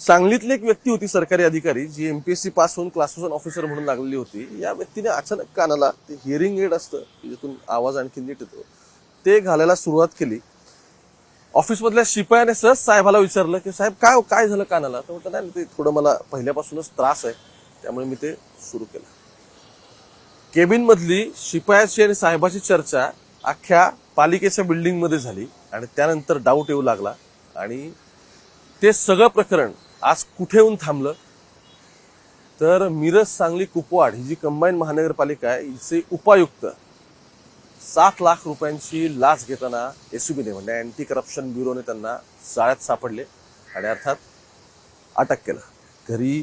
सांगलीतली एक व्यक्ती होती सरकारी अधिकारी जी एमपीएससी पास होऊन क्लास वन ऑफिसर म्हणून लागलेली होती. या व्यक्तीने अचानक कानाला ते हिअरिंग एड असतं ज्यातून आवाज आणखी नीट येतो. ते घालायला सुरुवात केली. ऑफिसमधल्या शिपायाने सहज साहेबाला विचारलं की साहेब काय हो, काय झालं कानाला? तर म्हटलं नाही ते थोडं मला पहिल्यापासूनच त्रास आहे. त्यामुळे मी ते सुरू केलं. केबिनमधली शिपायाची आणि साहेबाची चर्चा अख्ख्या पालिकेच्या बिल्डिंगमध्ये झाली आणि त्यानंतर डाऊट येऊ लागला आणि ते सगळं प्रकरण आज कुठे येऊन थांबलं? तर मिरज सांगली कुपवाड ही जी कंबाईन महानगरपालिका आहे हिचे उपायुक्त सात लाख रुपयांची लाच घेताना एसीबीने म्हणजे अँटी करप्शन ब्युरोने त्यांना जाळ्यात सापडले आणि अर्थात अटक केलं. घरी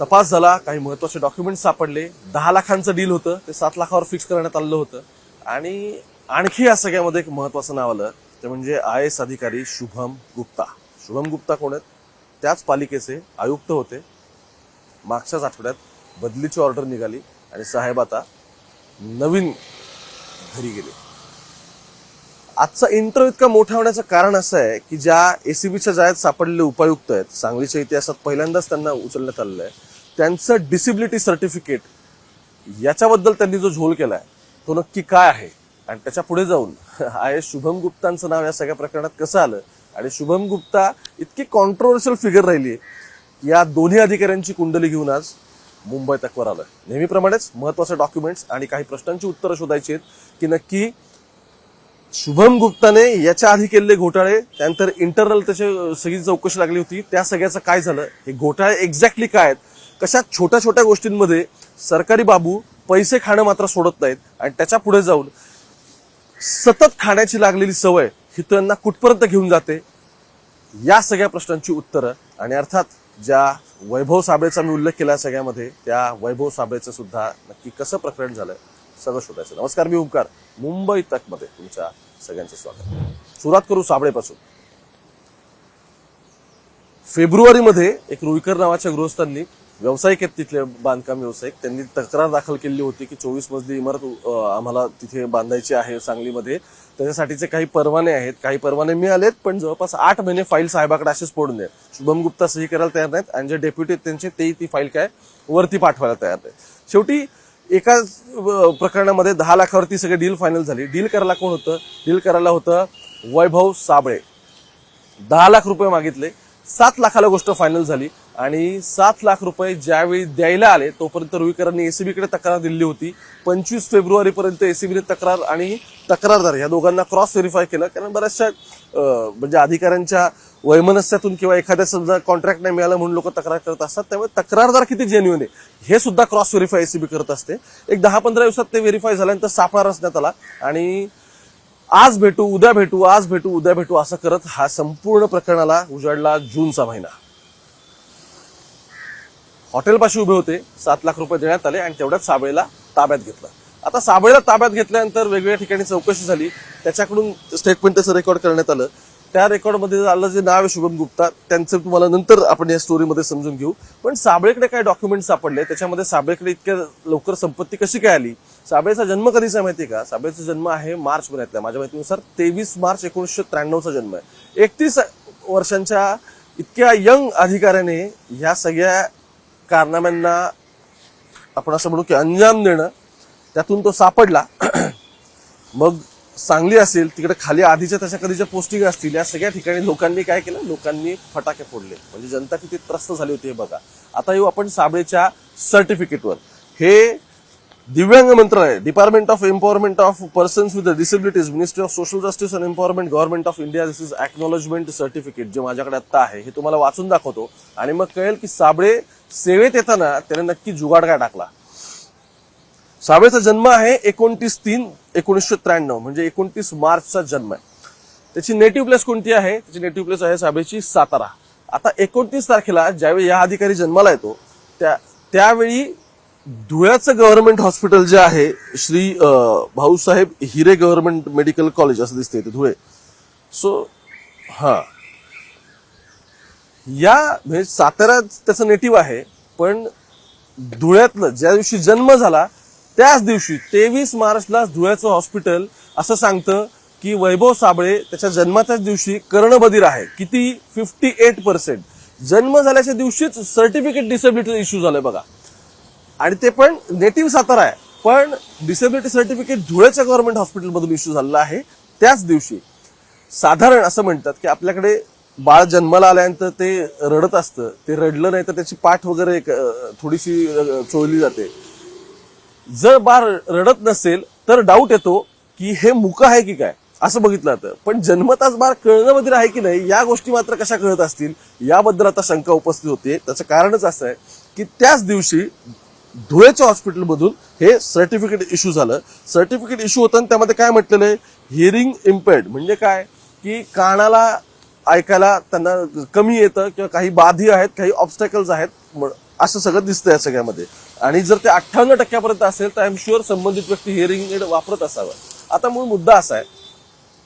तपास झाला काही महत्त्वाचे डॉक्युमेंट सापडले. दहा लाखांचं डील होतं ते सात लाखावर फिक्स करण्यात आलेलं होतं. आणि आणखी या सगळ्यामध्ये एक महत्वाचं नाव आलं ते म्हणजे आय एस अधिकारी शुभम गुप्ता. शुभम गुप्ता कोण आहेत? त्याच पालिकेचे आयुक्त होते. मागच्याच आठवड्यात बदलीची ऑर्डर निघाली आणि साहेब आता नवीन घरी गेले. आजचा इंटरव्ह्यू इतका मोठा होण्याचं कारण असं आहे की ज्या एसीबीच्या जाळ्यात सापडलेले उपायुक्त आहेत सांगलीच्या इतिहासात पहिल्यांदाच त्यांना उचलण्यात आलेलं आहे. त्यांचं डिसेबिलिटी सर्टिफिकेट याच्याबद्दल त्यांनी जो झोल केलाय तो नक्की काय आहे? आणि त्याच्या पुढे जाऊन आय एस शुभम गुप्तांचं नाव या सगळ्या प्रकरणात कसं आलं? आणि शुभम गुप्ता इतकी कॉन्ट्रोवर्शियल फिगर राहिली. या दोन्ही अधिकाऱ्यांची कुंडली घेऊन आज मुंबई तकवर आलं नेहमीप्रमाणेच महत्त्वाचे डॉक्युमेंट्स आणि काही प्रश्नांची उत्तरं शोधायची आहेत की नक्की शुभम गुप्ताने याच्या आधी केलेले घोटाळे त्यानंतर इंटरनल त्याची सगळी चौकशी लागली होती त्या सगळ्याचं काय झालं हे घोटाळे एक्झॅक्टली काय आहेत कशा छोट्या छोट्या गोष्टींमध्ये सरकारी बाबू पैसे खाणं मात्र सोडत नाहीत आणि त्याच्या पुढे जाऊन सतत खाण्याची लागलेली सवय ही तो त्यांना कुठपर्यंत घेऊन जाते या सगळ्या प्रश्नांची उत्तरं आणि अर्थात ज्या वैभव साबळेचा मी उल्लेख केला सगळ्यामध्ये त्या वैभव साबळेचं सुद्धा नक्की कसं प्रकरण झालं सगळं शोधायचं. नमस्कार मी ओंकार. मुंबई तकमध्ये तुमच्या सगळ्यांचं स्वागत. सुरुवात करू साबळेपासून. फेब्रुवारीमध्ये एक रुईकर नावाच्या गृहस्थांनी व्यावसायिक आहेत तिथले बांधकाम व्यावसायिक. त्यांनी तक्रार दाखल केली होती की चोवीस मजली इमारत आम्हाला तिथे बांधायची आहे सांगलीमध्ये. त्याच्यासाठीचे काही परवाने आहेत. काही परवाने मिळालेत पण जवळपास आठ महिने फाईल साहेबाकडे असेच पडून आहेत. शुभम गुप्ता सही करायला तयार नाहीत आणि जे डेप्युटी आहेत त्यांचे तेही ती फाईल काय वरती पाठवायला तयार नाहीत. शेवटी एका प्रकरणामध्ये दहा लाखावरती सगळे डील फायनल झाली. डील करायला कोण होतं? डील करायला होतं वैभव साबळे. दहा लाख रुपये मागितले. सात लाखाला गोष्ट फायनल झाली. आणि सात लाख रुपये ज्यावेळी द्यायला आले तोपर्यंत रुईकरांनी एसीबीकडे तक्रार दिली होती. पंचवीस फेब्रुवारीपर्यंत एसीबीने तक्रार आणि तक्रारदार या दोघांना क्रॉस व्हेरीफाय केलं. कारण बऱ्याचशा म्हणजे अधिकाऱ्यांच्या वैमनस्यातून किंवा एखाद्या समजा कॉन्ट्रॅक्ट नाही मिळालं म्हणून लोक तक्रार करत असतात त्यामुळे तक्रारदार किती जेन्युन आहे हे सुद्धा क्रॉस व्हेरीफाय एसीबी करत असते. एक दहा पंधरा दिवसात ते व्हेरीफाय झाल्यानंतर सापळा रचण्यात आला. आणि आज भेटू उद्या भेटू आज भेटू उद्या भेटू असं करत हा संपूर्ण प्रकरणाला उजाडला जूनचा महिना. हॉटेलपाशी उभे होते सात लाख रुपये देण्यात आले आणि तेवढ्यात साबळेला ताब्यात घेतलं. आता साबळेला ताब्यात घेतल्यानंतर वेगवेगळ्या ठिकाणी चौकशी झाली. त्याच्याकडून स्टेटमेंट त्याचं रेकॉर्ड करण्यात आलं. त्या रेकॉर्डमध्ये आलं जे नाव आहे शुभम गुप्ता त्यांचं तुम्हाला नंतर आपण या स्टोरीमध्ये समजून घेऊ. पण साबळेकडे काय डॉक्युमेंट सापडले? त्याच्यामध्ये साबळेकडे इतक्या लवकर संपत्ती कशी काय आली? साबळेचा जन्म कधीचा आहे माहिती आहे का? साबळेचा जन्म आहे मार्च महिन्यातला माझ्या माहितीनुसार तेवीस मार्च एकोणीसशे त्र्याण्णवचा जन्म आहे. एकतीस वर्षांच्या इतक्या यंग अधिकाऱ्याने ह्या सगळ्या कारनाम्यांना आपण असं म्हणू की अंजाम देणं त्यातून तो सापडला. मग सांगली असेल तिकडे खाली आधीच्या तशा कधीच्या पोस्टिंग असतील या सगळ्या ठिकाणी लोकांनी काय केलं? लोकांनी फटाके फोडले. म्हणजे जनता किती त्रस्त झाली होती हे बघा. आता येऊ आपण साबळेच्या सर्टिफिकेटवर हे दिव्यांग मंत्रालय department of empowerment of persons with disabilities ministry of social justice and empowerment government of India this is acknowledgement certificate जे माझ्याकडे आता आहे हे तुम्हाला वाचून दाखवतो. आणि मग कळेल की साबळे सेवेत येताना त्याने नक्की जुगाड काय टाकला. साबळेचा जन्म आहे एकोणतीस तीन एकोणीसशे त्र्याण्णव म्हणजे एकोणतीस मार्चचा जन्म आहे. त्याची नेटिव्ह प्लेस कोणती आहे? त्याची नेटिव्ह प्लेस आहे साबळेची सातारा. आता एकोणतीस तारखेला ज्यावेळी या अधिकारी जन्माला येतो त्या त्यावेळी धुळ्याचं गव्हर्नमेंट हॉस्पिटल जे आहे Shri Bhausaheb Hire government medical college असं दिसते ते धुळे. सो हा. या म्हणजे सातारा त्याचं नेटिव्ह आहे पण धुळ्यातलं ज्या दिवशी जन्म झाला त्याच दिवशी तेवीस मार्चला धुळ्याचं हॉस्पिटल असं सांगतं की वैभव साबळे त्याच्या जन्माच्याच दिवशी कर्णबधीर आहे. किती? फिफ्टी एट पर्सेंट जन्म झाल्याच्या दिवशीच सर्टिफिकेट डिसेबिलिटी इश्यू झालं बघा. आणि ते पण नेटिव्ह सातारा आहे. पण डिसेबिलिटी सर्टिफिकेट धुळ्याच्या गव्हर्नमेंट हॉस्पिटलमधून इश्यू झालेला आहे. त्याच दिवशी साधारण असं म्हणतात की आपल्याकडे बाळ जन्माला आल्यानंतर ते रडत असतं ते रडलं नाही तर त्याची पाठ वगैरे एक, थोडीशी चोळली जाते. जर बाळ रडत नसेल तर डाऊट येतो की हे मुक आहे की काय? असं बघितलं जातं. पण जन्मताच बाळ कळणं आहे की नाही या गोष्टी मात्र कशा कळत असतील? याबद्दल आता शंका उपस्थित होते. त्याचं कारणच असं आहे की त्याच दिवशी धुळेच्या हॉस्पिटलमधून हे सर्टिफिकेट इश्यू झालं. सर्टिफिकेट इश्यू होतं त्यामध्ये काय म्हटलेलं आहे? हिअरिंग इम्पेअर्ड म्हणजे काय? की कानाला ऐकायला त्यांना कमी येतं किंवा काही बाधी आहेत काही ऑब्स्टॅकल्स आहेत असं सगळं दिसतं या सगळ्यामध्ये. आणि जर ते अठ्ठावन्न टक्क्यापर्यंत असेल तर आय एम शुअर संबंधित व्यक्ती हिअरिंग एड वापरत असावं. आता मूळ मुद्दा असा आहे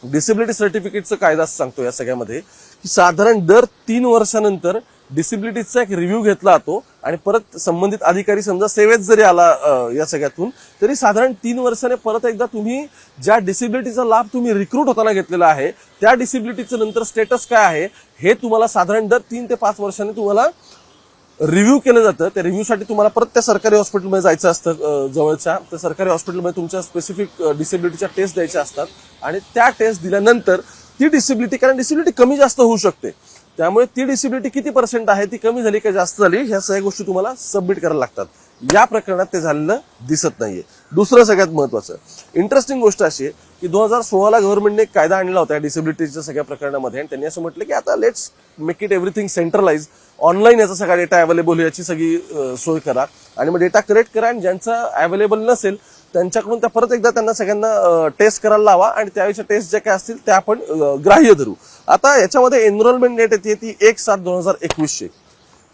डिसेबिलिटी सर्टिफिकेटचा कायदा सांगतो या सगळ्यामध्ये की साधारण दर तीन वर्षानंतर डिसेबिलिटीचा एक रिव्ह्यू घेतला जातो आणि परत संबंधित अधिकारी समजा सेवेत जरी आला या सगळ्यातून तरी साधारण तीन वर्षाने परत एकदा तुम्ही ज्या डिसेबिलिटीचा लाभ तुम्ही रिक्रूट होताना घेतलेला आहे त्या डिसेबिलिटीचं नंतर स्टेटस काय आहे हे तुम्हाला साधारण दर तीन ते पाच वर्षांनी तुम्हाला रिव्ह्यू केलं जातं. त्या रिव्ह्यूसाठी तुम्हाला परत त्या सरकारी हॉस्पिटलमध्ये जायचं असतं जवळच्या. त्या सरकारी हॉस्पिटलमध्ये तुमच्या स्पेसिफिक डिसेबिलिटीच्या टेस्ट द्यायच्या असतात. आणि त्या टेस्ट दिल्यानंतर ती डिसेबिलिटी कारण डिसेबिलिटी कमी जास्त होऊ शकते. त्यामुळे ती डिसेबिलिटी किती पर्सेंट आहे ती कमी झाली का जास्त झाली ह्या सगळ्या गोष्टी तुम्हाला सबमिट करायला लागतात. या प्रकरणात ते झालेलं दिसत नाहीये. दुसरं सगळ्यात महत्वाचं. इंटरेस्टिंग गोष्ट अशी आहे की दोन हजार सोळाला गव्हर्नमेंटने एक कायदा आणला होता डिसेबिलिटीच्या सगळ्या प्रकरणामध्ये. आणि त्यांनी असं म्हटलं की आता let's make it everything centralize online याचा सगळा डेटा अवेलेबल याची सगळी सोय करा. आणि मग डेटा कलेक्ट करा आणि ज्यांचा अवेलेबल नसेल त्यांच्याकडून त्या परत एकदा त्यांना सगळ्यांना टेस्ट करायला लावा आणि त्यावेळेच्या टेस्ट ज्या काय असतील त्या आपण ग्राह्य धरू. आता याच्यामध्ये एनरोलमेंट डेट येते ती एक सात दोन हजार एकवीसशे.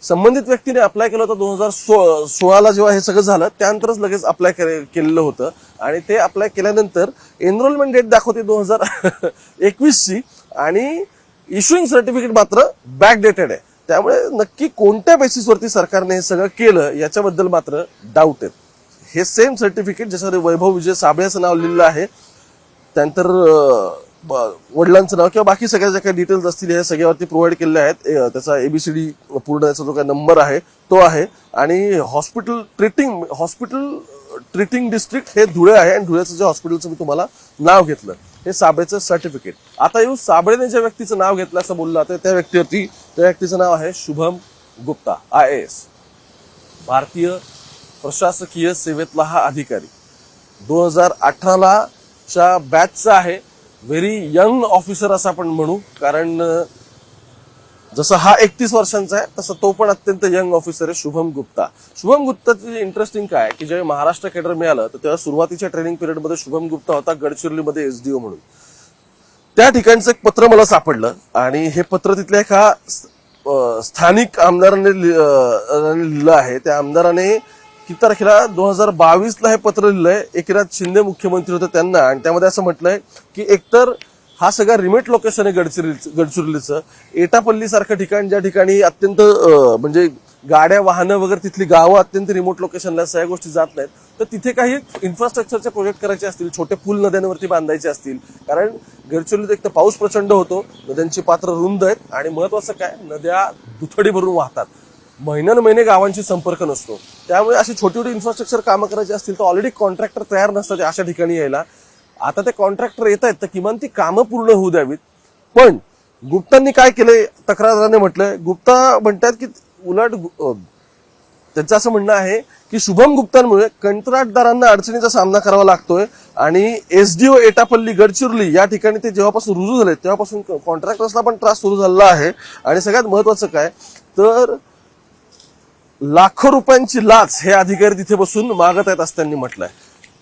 संबंधित व्यक्तीने अप्लाय केलं होतं दोन हजार सो सोळाला जेव्हा हे सगळं झालं त्यानंतरच लगेच अप्लाय केलेलं होतं. आणि ते अप्लाय केल्यानंतर एनरोलमेंट डेट दाखवते दोन हजार एकवीसची आणि इश्युईंग सर्टिफिकेट मात्र बॅक डेटेड आहे. त्यामुळे नक्की कोणत्या बेसिसवरती सरकारने हे सगळं केलं याच्याबद्दल मात्र डाऊट आहेत हे सेम सर्टिफिकेट ज्याच्यामध्ये वैभव विजय साबळेचं नाव लिहिलेलं आहे. त्यानंतर ब- वडिलांचं नाव किंवा बाकी सगळ्या ज्या काही डिटेल्स असतील हे सगळ्यावरती प्रोव्हाइड केलेले आहेत. ए- त्याचा एबीसीडी पूर्ण याचा जो काही नंबर आहे तो आहे. आणि hospital treating hospital treating district हे धुळे आहे आणि धुळ्याचं जे हॉस्पिटलचं मी तुम्हाला नाव घेतलं हे साबळेचं सर्टिफिकेट आता येऊ साबळेने ज्या व्यक्तीचं नाव घेतलं असं बोललं जातं त्या व्यक्तीवरती त्या व्यक्तीचं नाव आहे शुभम गुप्ता आय एस भारतीय प्रशासकीय सेवेतला हा अधिकारी. दोन हजार अठराला च्या बॅचचा आहे. व्हेरी यंग ऑफिसर असं आपण म्हणू. कारण जसं हा एकतीस वर्षांचा आहे तसं तो पण अत्यंत यंग ऑफिसर आहे शुभम गुप्ता. शुभम गुप्ताचं इंटरेस्टिंग काय आहे की जेव्हा महाराष्ट्र केडर मिळालं तर तेव्हा सुरुवातीच्या ट्रेनिंग पिरियडमध्ये शुभम गुप्ता होता गडचिरोलीमध्ये एसडीओ म्हणून. त्या ठिकाणचं एक पत्र मला सापडलं आणि हे पत्र तिथल्या एका स्थानिक आमदाराने लिहिलं आहे. त्या आमदाराने तीन तारखेला दोन हजार बावीसला हे पत्र लिहिलंय. एकनाथ शिंदे मुख्यमंत्री होते त्यांना. आणि त्यामध्ये असं म्हटलंय की एकतर हा सगळा रिमोट लोकेशन आहे गडचिरोली गडचिरोलीचं. एटापल्ली सारखं ठिकाण ज्या ठिकाणी अत्यंत म्हणजे गाड्या वाहनं वगैरे तिथली गावं अत्यंत रिमोट लोकेशनला सगळ्या गोष्टी जात नाहीत. तर तिथे काही इन्फ्रास्ट्रक्चरचे प्रोजेक्ट करायचे असतील छोटे पूल नद्यांवरती बांधायचे असतील. कारण गडचिरोलीत एक तर पाऊस प्रचंड होतो नद्यांची पात्र रुंद आहेत. आणि महत्वाचं काय? नद्या दुथडी भरून वाहतात. महिन्यान महिने गावांशी संपर्क नसतो. त्यामुळे अशी छोटी छोटी इन्फ्रास्ट्रक्चर कामं करायची असतील तर ऑलरेडी कॉन्ट्रॅक्टर तयार नसतात अशा ठिकाणी यायला. आता ते कॉन्ट्रॅक्टर येत आहेत तर किमान ती कामं पूर्ण होऊ द्यावीत. पण गुप्तांनी काय केलंय? तक्रारदाराने म्हटलंय. गुप्ता म्हणतात की उलट गु- त्यांचं असं म्हणणं आहे की शुभम गुप्तांमुळे कंत्राटदारांना अडचणीचा सामना करावा लागतोय आणि एसडीओ एटापल्ली गडचिरोली या ठिकाणी ते जेव्हापासून रुजू झाले तेव्हापासून कॉन्ट्रॅक्टर्सला पण त्रास सुरू झालेला आहे. आणि सगळ्यात महत्वाचं काय? तर लाखो रुपयांची लाच हे अधिकारी तिथे बसून मागत आहेत असं त्यांनी म्हटलंय.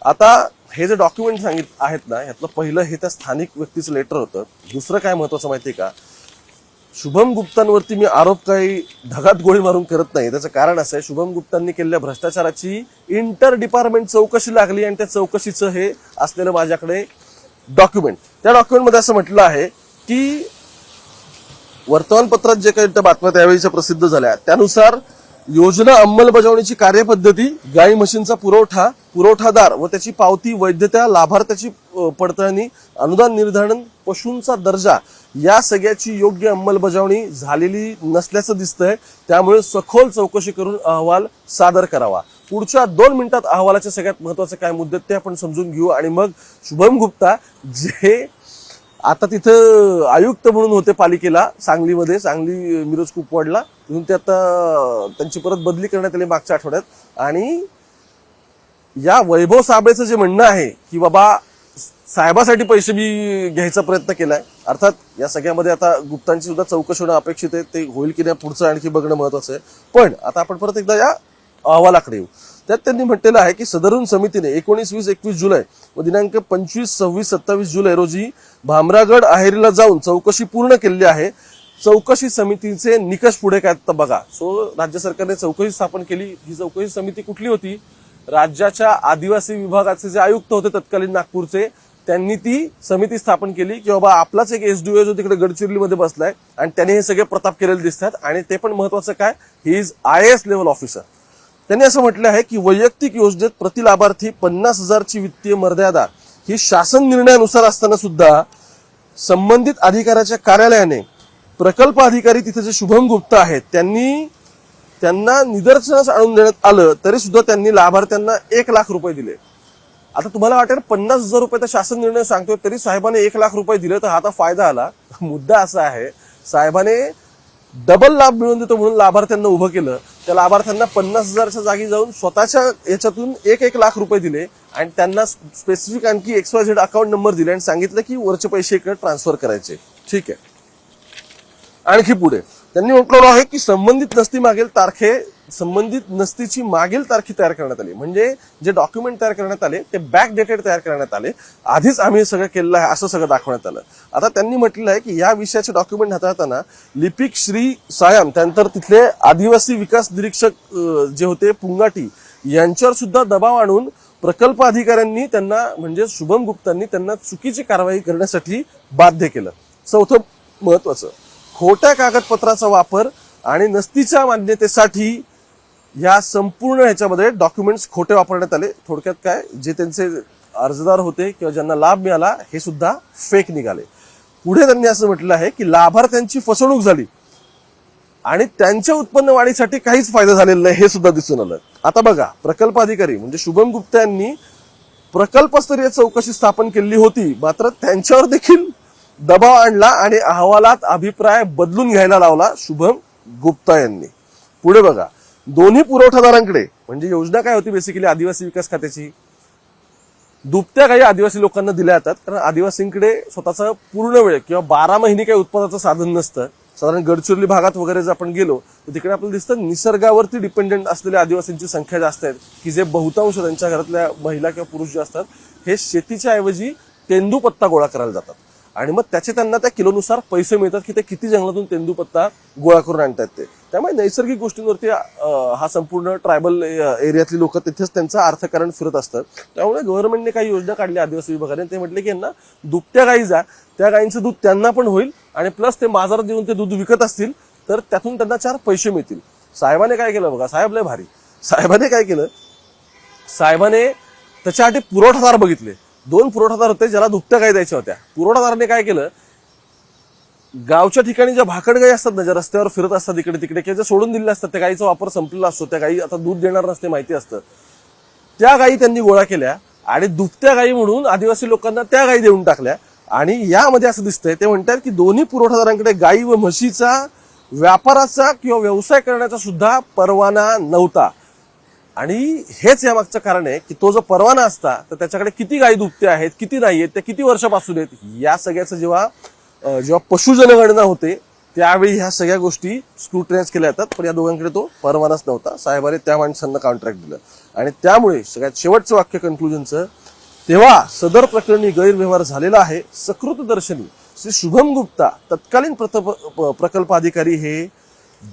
आता हे जे डॉक्युमेंट सांगित आहेत ना ह्यातलं पहिलं हे त्या स्थानिक व्यक्तीचं लेटर होतं. दुसरं काय महत्वाचं माहितीये का? शुभम गुप्तांवरती मी आरोप काही ढगात गोळी मारून करत नाही. त्याचं कारण असं आहे शुभम गुप्तांनी केलेल्या भ्रष्टाचाराची इंटर डिपार्टमेंट चौकशी लागली आणि त्या चौकशीचं हे असलेलं माझ्याकडे डॉक्युमेंट त्या डॉक्युमेंटमध्ये असं म्हटलं आहे की वर्तमानपत्रात जे काही त्या बातम्या त्यावेळीच्या प्रसिद्ध झाल्या त्यानुसार योजना अंमलबजावणीची कार्यपद्धती गाई म्हशींचा पुरवठा पुरवठादार व त्याची पावती वैधता लाभार्थ्याची पडताळणी अनुदान निर्धारण पशूंचा दर्जा या सगळ्याची योग्य अंमलबजावणी झालेली नसल्याचं दिसतंय. त्यामुळे सखोल चौकशी करून अहवाल सादर करावा. पुढच्या दोन मिनिटात अहवालाचे सगळ्यात महत्त्वाचे काय मुद्दे ते आपण समजून घेऊ. आणि मग शुभम गुप्ता जे आता तिथं आयुक्त म्हणून होते पालिकेला सांगलीमध्ये सांगली मिरज कुपवाडला. तिथून ते आता त्यांची परत बदली करण्यात आली मागच्या आठवड्यात. आणि या वैभव साबळेचं जे म्हणणं आहे की बाबा साहेबासाठी पैसे मी घ्यायचा प्रयत्न केलाय. अर्थात या सगळ्यामध्ये आता गुप्तांची सुद्धा चौकशी होणं अपेक्षित आहे. ते होईल की नाही पुढचं आणखी बघणं महत्वाचं आहे. पण आता आपण परत एकदा या अहवालाकडे येऊ. त्यात त्यांनी म्हटलेलं आहे की सदरून समितीने एकोणीस वीस एकवीस जुलै व दिनांक पंचवीस सव्वीस सत्तावीस जुलै रोजी भामरागड आहेरीला जाऊन चौकशी पूर्ण केलेली आहे. चौकशी समितीचे निकष पुढे काय तर बघा. सो राज्य सरकारने चौकशी स्थापन केली. ही चौकशी समिती कुठली होती? राज्याच्या आदिवासी विभागाचे जे आयुक्त होते तत्कालीन नागपूरचे त्यांनी ती समिती स्थापन केली की बाबा आपलाच एक एसडीओ जो तिकडे गडचिरोलीमध्ये बसलाय आणि त्यांनी हे सगळे प्रताप केलेले दिसतात आणि ते पण महत्वाचं काय? He is I S level officer त्यांनी असं म्हटलं आहे की वैयक्तिक योजनेत प्रति लाभार्थी पन्नास हजारची वित्तीय मर्यादा ही शासन निर्णयानुसार असताना सुद्धा संबंधित अधिकाऱ्याच्या कार्यालयाने प्रकल्प अधिकारी तिथे जे शुभम गुप्ता आहेत त्यांनी त्यांना निदर्शनास आणून देण्यात आलं तरी सुद्धा त्यांनी लाभार्थ्यांना एक लाख रुपये दिले. आता तुम्हाला वाटेल पन्नास हजार रुपये तर शासन निर्णय सांगतोय तरी साहेबाने एक लाख रुपये दिले तर हा आता फायदा आला. मुद्दा असा आहे साहेबाने डबल लाभ मिळवून देतो म्हणून लाभार्थ्यांना उभं केलं. त्या लाभार्थ्यांना पन्नास हजारच्या जागी जाऊन स्वतःच्या याच्यातून एक एक लाख रुपये दिले आणि त्यांना स्पेसिफिक आणखी X Y Z account number दिले आणि सांगितलं की वरचे पैसे इकडे ट्रान्सफर करायचे. ठीक आहे. आणखी पुढे. त्यांनी म्हटलेलं आहे की संबंधित नसती मागील तारखे संबंधित नसतीची मागील तारखी तयार करण्यात आली. म्हणजे जे डॉक्युमेंट तयार करण्यात आले ते बॅक डेटेड तयार करण्यात आले. आधीच आम्ही सगळं केलेलं आहे असं सगळं दाखवण्यात आलं. आता त्यांनी म्हटलेलं आहे की या विषयाचे डॉक्युमेंट हाताळताना लिपिक श्री सायम त्यानंतर तिथले आदिवासी विकास निरीक्षक जे होते पुंगाटी यांच्यावर सुद्धा दबाव आणून प्रकल्प अधिकाऱ्यांनी त्यांना म्हणजे शुभम गुप्तांनी त्यांना चुकीची कारवाई करण्यासाठी बाध्य केलं. चौथं महत्वाचं खोट्या कागदपत्राचा वापर आणि नसतीच्या मान्यतेसाठी या संपूर्ण ह्याच्यामध्ये डॉक्युमेंट्स खोटे वापरण्यात आले. थोडक्यात काय? जे त्यांचे अर्जदार होते किंवा ज्यांना लाभ मिळाला हे सुद्धा फेक निघाले. पुढे त्यांनी असं म्हटलं आहे की लाभार्थ्यांची फसवणूक झाली आणि त्यांच्या उत्पन्न वाढीसाठी काहीच फायदा झालेला नाही हे सुद्धा दिसून आलं. आता बघा प्रकल्प अधिकारी म्हणजे शुभम गुप्ता यांनी प्रकल्पस्तरीय चौकशी स्थापन केली होती. मात्र त्यांच्यावर देखील दबाव आणला आणि अहवालात अभिप्राय बदलून घ्यायला लावला शुभम गुप्ता यांनी. पुढे बघा दोन्ही पुरवठादारांकडे म्हणजे योजना काय होती बेसिकली आदिवासी विकास खात्याची? दुभत्या काही आदिवासी लोकांना दिल्या जातात कारण आदिवासींकडे स्वतःचा पूर्ण वेळ किंवा बारा महिने काही उत्पादनाचं साधन नसतं. साधारण गडचिरोली भागात वगैरे जर आपण गेलो तर तिकडे आपल्याला दिसतं निसर्गावरती डिपेंडेंट असलेल्या आदिवासींची संख्या जास्त आहे की जे बहुतांश त्यांच्या घरातल्या महिला किंवा पुरुष जे असतात हे शेतीच्या ऐवजी तेंदूपत्ता गोळा करायला जातात. आणि मग त्याचे त्यांना त्या किलोनुसार पैसे मिळतात की ते किती जंगलातून तेंदूपत्ता गोळा करून आणतात ते. त्यामुळे नैसर्गिक गोष्टींवरती हा संपूर्ण ट्रायबल एरियातली लोक तिथेच त्यांचं अर्थकारण फिरत असतं त्यामुळे गव्हर्नमेंटने काही योजना काढली आदिवासी विभागाने. ते म्हटले की यांना दुभत्या गायी जा. त्या गायींचं दूध त्यांना पण होईल आणि प्लस ते बाजारात देऊन ते दूध विकत असतील तर त्यातून त्यांना चार पैसे मिळतील. साहेबाने काय केलं बघा? साहेब लय भारी. साहेबाने काय केलं? साहेबाने त्याच्यासाठी पुरवठादार बघितले. दोन पुरवठादार होते ज्याला दुभत्या गाई द्यायच्या होत्या. पुरवठादाराने काय केलं? गावच्या ठिकाणी ज्या भाकड गाई असतात ना ज्या रस्त्यावर फिरत असतात इकडे तिकडे किंवा ज्या सोडून दिलेल्या असतात त्या गाईचा वापर संपलेला असतो त्या गाई आता दूध देणार नसते माहिती असतं. त्या गायी त्यांनी गोळा केल्या आणि दुभत्या गायी म्हणून आदिवासी लोकांना त्या गायी देऊन टाकल्या. आणि यामध्ये असं दिसतंय ते म्हणतात की दोन्ही पुरवठादारांकडे गायी व म्हशीचा व्यापाराचा किंवा व्यवसाय करण्याचा सुद्धा परवाना नव्हता. आणि हेच यामागचं कारण आहे की तो जो परवाना असता तर त्याच्याकडे किती गायी दुभते आहेत किती नाही आहेत त्या किती वर्षापासून आहेत या सगळ्याचं जेव्हा जेव्हा पशुजनगणना होते त्यावेळी ह्या सगळ्या गोष्टी स्क्रुटनाइज केल्या जातात. पण या दोघांकडे तो परवानाच नव्हता. साहेबाने त्या माणसांना कॉन्ट्रॅक्ट दिलं. आणि त्यामुळे सगळ्यात शेवटचं वाक्य कन्क्लुजनचं तेव्हा सदर प्रकरणी गैरव्यवहार झालेला आहे. सकृत दर्शनी श्री शुभम गुप्ता तत्कालीन प्रकल्प अधिकारी हे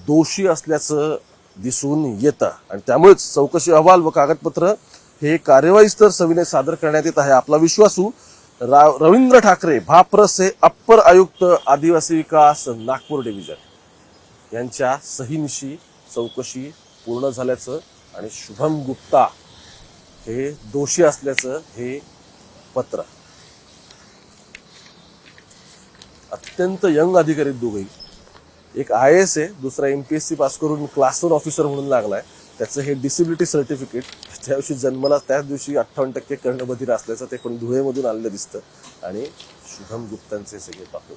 दोषी असल्याचं दिसून येतं. आणि त्यामुळेच चौकशी अहवाल व कागदपत्र हे कार्यवाही स्तर सविनय सादर करण्यात येत आहे आपला विश्वासू हो. रवींद्र ठाकरे भाप्रसे अप्पर आयुक्त आदिवासी विकास नागपूर डिव्हिजन यांच्या सहीनिशी चौकशी पूर्ण झाल्याचं आणि शुभम गुप्ता हे दोषी असल्याचं हे पत्र. अत्यंत यंग अधिकारी दोघही. एक आय एस आहे दुसरा M P S C pass करून क्लासवर ऑफिसर म्हणून लागलाय. त्याचं हे डिसेबिलिटी सर्टिफिकेट त्या दिवशी जन्माला त्याच दिवशी अठ्ठावन्न टक्के कर्णबधीर असल्याचं ते पण धुळेमधून आलेलं दिसतं. आणि शुभम गुप्तांचे सगळे बापू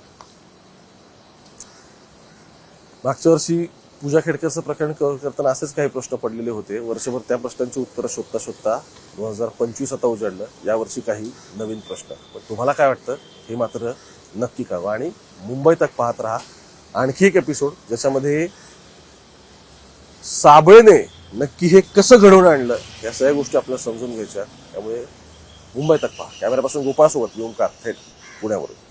मागच्या वर्षी पूजा खेडकरचं प्रकरण करताना असेच काही प्रश्न पडलेले होते. वर्षभर त्या प्रश्नांची उत्तरं शोधता शोधता दोन हजार पंचवीस आता उजाडलं यावर्षी काही नवीन प्रश्न. पण तुम्हाला काय वाटतं? हे मात्र नक्की कळवा. आणि मुंबई तक पाहत राहा. आणखी एक एपिसोड ज्याच्यामध्ये साबळेने नक्की हे कसं घडवून आणलं या सगळ्या गोष्टी आपल्याला समजून घ्यायच्या. त्यामुळे मुंबई तक पहा. कॅमेरापासून गोपाळसोबत येऊन का थेट पुण्यावरून.